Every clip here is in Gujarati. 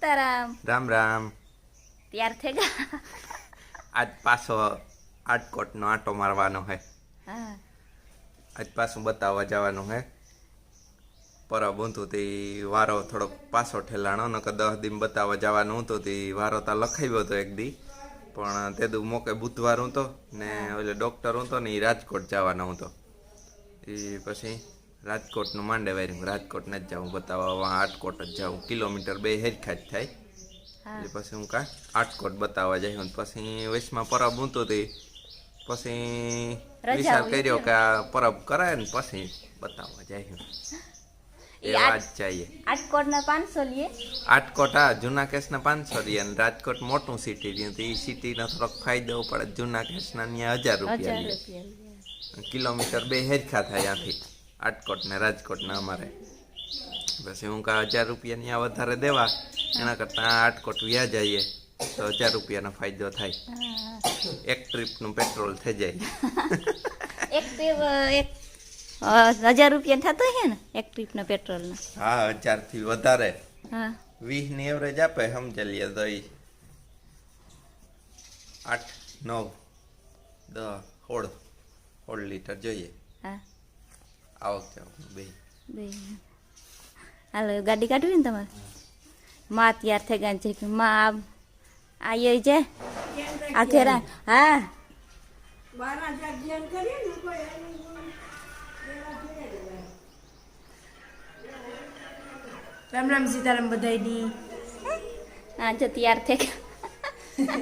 સીતારામ રામ રામ. ત્યાર થઈ ગયા? આજ પાછો આટકોટનો આંટો મારવાનો હે. હા. આજ પાછું બતાવવા જવાનું હે. પરબ ઊંધું તે વારો થોડોક પાછો ઠેલાણો નકર દસ દિન બતાવવા જવાનું હતું તે વારો તા લખાવ્યો હતો એક દી. પણ તે દુ મોકે બુધવાર હું તો ને ઓલે ડૉક્ટર તો ને એ રાજકોટ જવાનો હતો એ પછી રાજકોટનું માંડે હું રાજકોટ ન જ જાઉં બતાવવા આટકોટ જ જાઉં. કિલોમીટર બે હેરખા જ થાય એટલે પછી હું કા આટકોટ બતાવવા જઈ પછી વૈશમાં પરબ ઊંતો હતી પછી વિચાર કર્યો કે આ પરબ કરાય ને પછી બતાવવા જાય એ વાત આટકોટના પાંચસો લઈએ આટકોટ જૂના કેસના પાંચસો રહ્યા અને રાજકોટ મોટું સિટી રહ્યું તો એ સિટીનો થોડોક ફાયદો પડે. જૂના કેસના ત્યાં હજાર રૂપિયા કિલોમીટર બે હેરખા થાય ત્યાંથી. આટકોટ ને રાજકોટ ને અમારે. પછી હું કા હજાર રૂપિયા આ વધારે દેવા. એના કરતાં આટકોટ વ્યા જઈએ તો હજાર રૂપિયાનો ફાયદો થાય. એક એક ટ્રીપનું પેટ્રોલ થઈ જાય. એક ટ્રીપ એક હજાર રૂપિયા થતો હે ને એક ટ્રીપના પેટ્રોલના? હા હજારથી વધારે. હા. વીસની એવરેજ આપે સમજી તો એ આઠ નવ દસ સોળ સોળ લીટર જોઈએ. હા. હાલો ગાડી કાઢવી ને તમારે માં તૈયાર થઈ ગયા છે કે માં આ આઈ છે આ ઘેરા હા રામ રામ સીતારામ બધાયની હા જો તૈયાર થઈ ગયા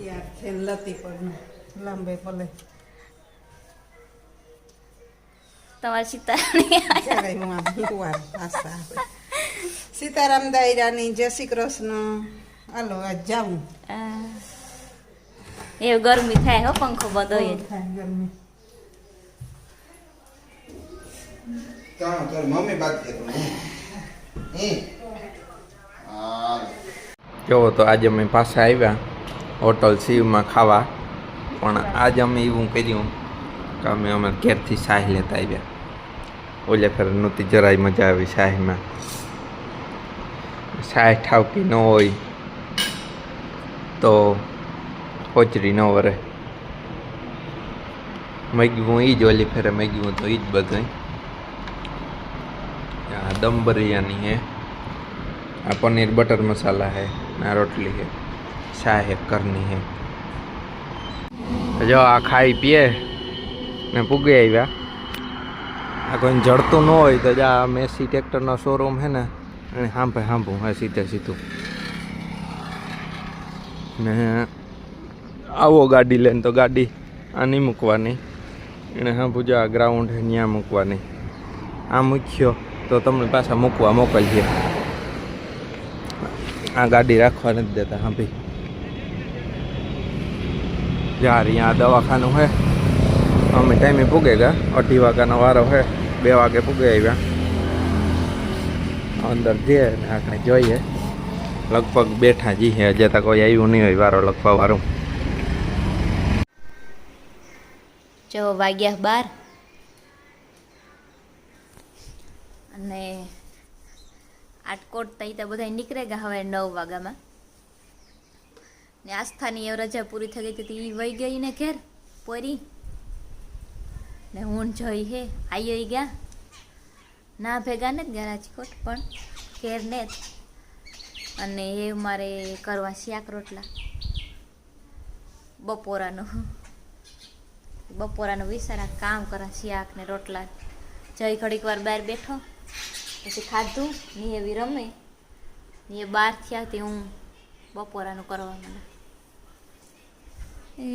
યાર ખેલ લતી પણ લાંબે પલે તમારે પાસા સીતારામ દાયરાની જય શ્રી કૃષ્ણ હાલો આજ જાઉં એ ગરમી થાય હો પંખો બધો એ ગરમી જોવો તો આજે અમે પાછા આવ્યા હોટલ શિવમાં ખાવા પણ આજે અમે એવું કર્યું અમે અમે ઘેરથી શાહ લેતા આવ્યા. ઓલે ફેર નહોતી જરાય મજા આવી શાહીમાં. શાહ ઠાવકી ન હોય તો હોચરી ન વરે. મગ્યું એ જ ઓલી ફેરે મગ્યું તો એ જ બધું આ દમ બરિયાની હે. આ પનીર બટર મસાલા હે આ રોટલી હે. શાહ હે કરની હે. જો આ ખાઈ પીએ. ને પૂગે આવ્યા. આ કોઈ જડતું ન હોય તો આ મેસી ટ્રેક્ટરનો શોરૂમ છે ને, એને સાંભે સાંભું હા સીધે સીધું. ને આવો ગાડી લઈને તો ગાડી આ નહીં મૂકવાની. એણે સાંભું જો આ ગ્રાઉન્ડ ત્યાં મૂકવાની. આ મૂક્યો તો તમને પાછા મૂકવા મોકલીએ. આ ગાડી રાખવા નથી દેતા હા ભાઈ યાર, અહીંયા દવાખાનું હે અમે ટાઈમે પૂગે ગયા. અઢી વાગ્યાનો વારો છે. બે વાગે પૂગે આવ્યા. અંદર જઈએ ને આપણે જોઈએ. લગભગ બેઠા જઈએ હજે તો કોઈ આવ્યું નહીં હોય વારો, લખવા વારો. જો વાગ્યા બાર. અને આટકોટ તઈ તો બધા નીકળે ગયા હવે નવ વાગ્યામાં. ને આસ્થાની એ રજા પૂરી થઈ ગઈ હતી એ વહી ગઈ ને ઘેર, પોરી. ને હું જોઈ હે, આઈ ગયા. ના ભેગા ને જ ગયા રાજકોટ, પણ ઘેર ને જ. અને એ મારે કરવા શાક રોટલા. બપોરાનું. બપોરાનું વિસારા કામ કરા શાક ને રોટલા. જઈ ઘડીક વાર બહાર બેઠો, પછી ખાધું, ની એવી રમે. ની એ થયા તે હું બપોરાનું કરવા મને એ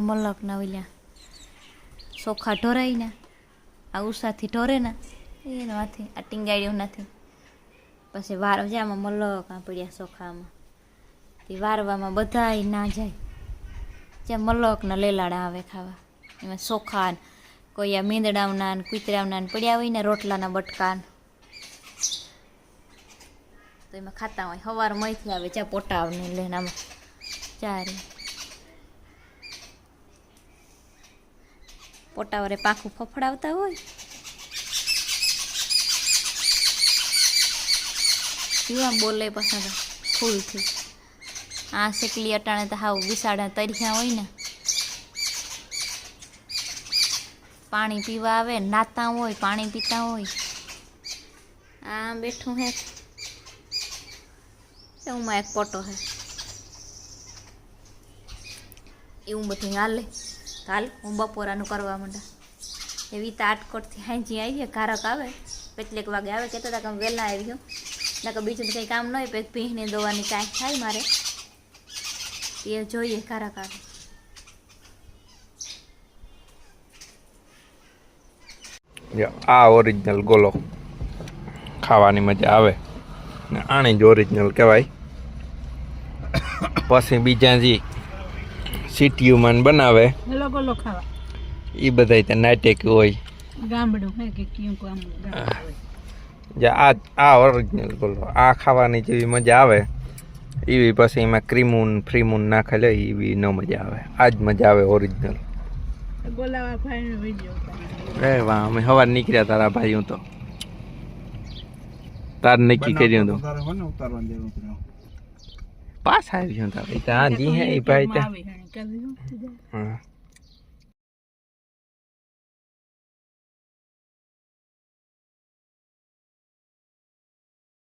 મલક ના ઓલ્યા ચોખા ઢોરાય ને આ ઉષાથી ઢોરે ને એને માથી આ ટીંગાડ્યું નથી પછી વાર જામાં મલક પડ્યા ચોખામાં તે વારવામાં બધાય ના જાય. જ્યાં મલકના લેલાડા આવે ખાવા. એમાં ચોખા કોઈ આ મીંદડાવના ને, કૂતરાવના ને પડ્યા હોય ને રોટલાના બટકા ને. તો એમાં ખાતા હોય. સવાર મયથી આવે ચા પોટાવ ને લઈને આમાં. ચારે. પોટાવરે પાખું ફફડાવતા હોય. કેવા બોલે પાછા તો ફૂલથી. આ શેકલી અટાણે તો હાવ વિસાડા તર્યા હોય ને. પાણી પીવા આવે નાતા હોય પાણી પીતા હોય. આ બેઠું હે. એમાં એક પોટો હે. એવું બધું હાલે. હાલ હું બપોરાનું કરવા માંડા. એવી તાટકોટથી હાંજી આવીએ કારક આવે. કેટલેક વાગે આવે, કહેતા હતા કે હું વહેલા આવ્યો નકર બીજું કંઈ કામ ન હોય, પછી ભીંને દોવાની કાંઈ થાય મારે. એ જોઈએ કારક આવે. આ ઓરિજિનલ ગોલો. ખાવાની મજા આવે. ને આણી જ ઓરિજિનલ કહેવાય. પછી બીજા જે સિટીયુમાં બનાવે. એ બધા ત્યાં નાટક હોય. ગામડું હે કે ક્યું કામ જે આ આ ઓરિજિનલ ગોલો આ ખાવાની જેવી મજા આવે એવી પછી એમાં ક્રીમૂન ફ્રીમૂન નાખેલે એવી ન મજા આવે. આ જ મજા આવે ઓરિજિનલ બોલાવા એ વાહ અમે સવાર નીકળ્યા તારા ભાઈ તો. તાર નક્કી કર્યું તો પાસ આવી ગયો આવ્યો તારે. ત્યાં જી હે એ ભાઈ ત્યાં આવી હે કરી હા